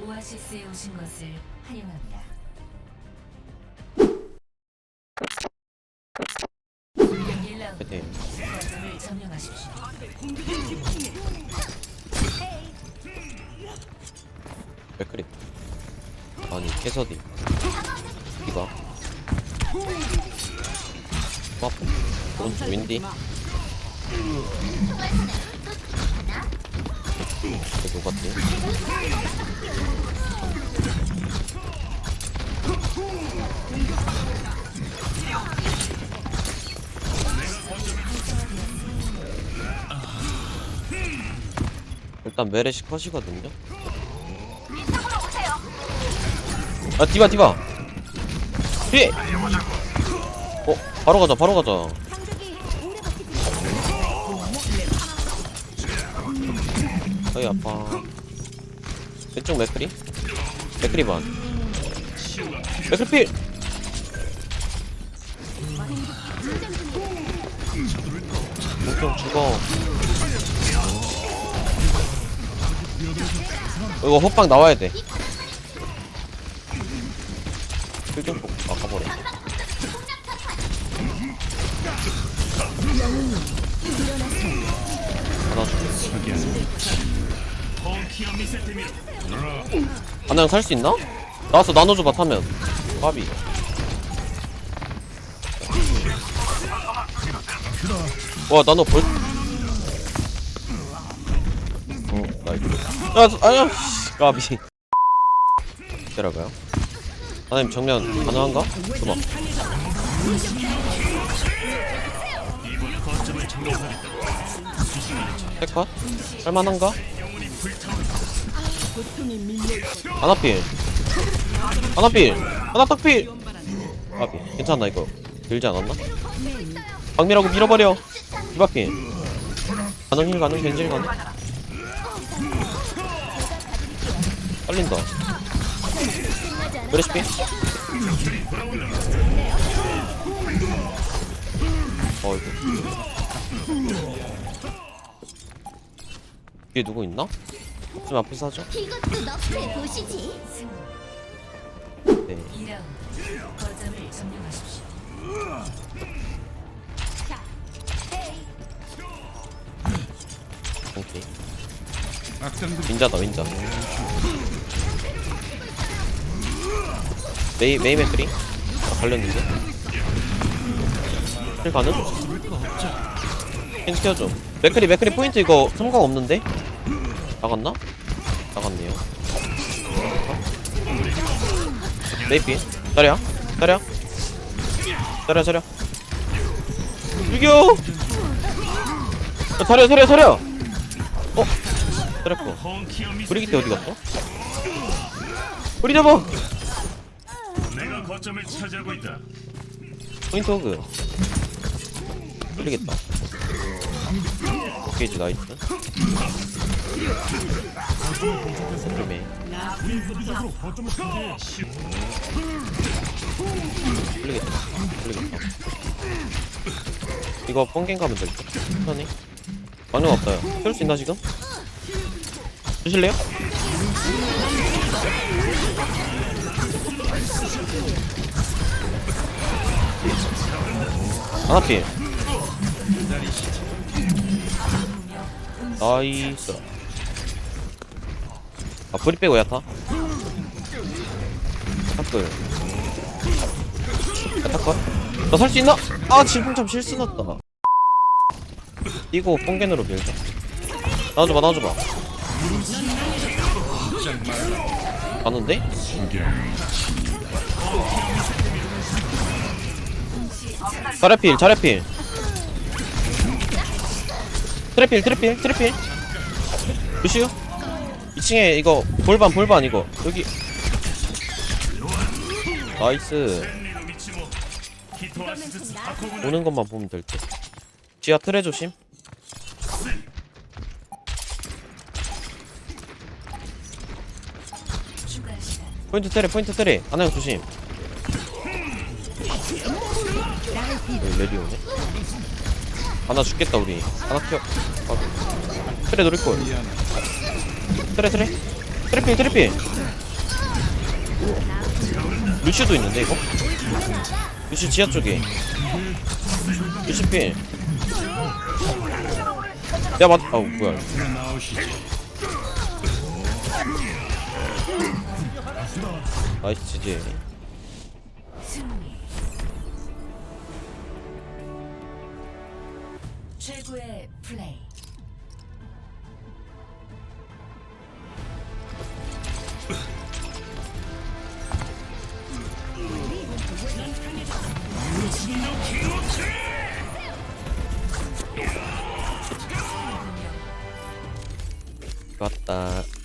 오아시스에 오신 것을 환영합니다. 공격 1라운드 네. 거점을 점령하십시오. 맥크리 아니 캐서디 이거 ปั๊ 오른쪽 윈디 녹았지 일단 메레시 컷이거든요. 아 디바 디바! 뒤에! 어 바로 가자 바로 가자 어이 아파. 왼쪽 맥크리? 맥크리 반. 맥크리 필! 왼쪽 죽어. 이거 호빵 나와야 돼. 필좀 아까버려. 하나 줄게 하나 살수 있나? 나와서 나눠줘봐 타면 까비 와 나눠 벌 어, 나이스 야, 아야 씨, 까비 기다려봐요 하나님 정면 가능한가? 잠깐만 백컷? 할만한가? 하나필. 하나필. 하나 딱필. 아비 괜찮나 이거? 들지 않았나? 박미라고 밀어버려. 이바필 가능 힐 가능 겐질 가능. 떨린다. 브레시피. 어 이거 뒤에 누구 있나? 좀 앞에서 하죠 이것도. 네 2라운드 거점을 점령하십시오. 오케이 윈자다 윈자 메이 메이 맥크리 아, 걸렸는데 힐 가능? 힐 시켜줘. 맥크리 맥크리 포인트 이거 성공 없는데? 나갔나? 나갔네요. 메이피. 자리야 자리야. 자리야 자리야. 죽여 야, 자리야 자리야 자리야! 어? 자리야 브리기트 어디 갔어? 우리 잡아! 내가 거점을 차지하고 있다. 포인트 호그. 풀리겠다 오케이지 나이스. 그러네 풀리겠다. 풀리겠다. 이거 뻥갱 가면 될듯 천천히? 방력 없어요. 쏠수 있나 지금? 주실래요? 하나필 나이스. 아 브리 빼고 야타? 타클 야타컷? 나살 수 있나? 아 지금 참 실수 났다. 이거 뽕겐으로 밀자. 나눠줘봐 나눠줘봐. 가는데? 자레필 자레필 트래필 트래필 트래필. 루시우? 2층에 이거 볼반 볼반 이거. 여기. 나이스. 오는 것만 보면 될듯. 지하 트레 조심. 포인트 트레 포인트 트레. 하나형 조심. 레디 오네 하나 죽겠다 우리. 하나 켜 아, 트레 노릴걸 트레 트레. 트래필 트래필. 루시도 있는데 이거? 루시 지하 쪽에. 루시 필. 야, 맞, 아우, 뭐야. 나이스, 지지. 최고의 플레이. 좋았다.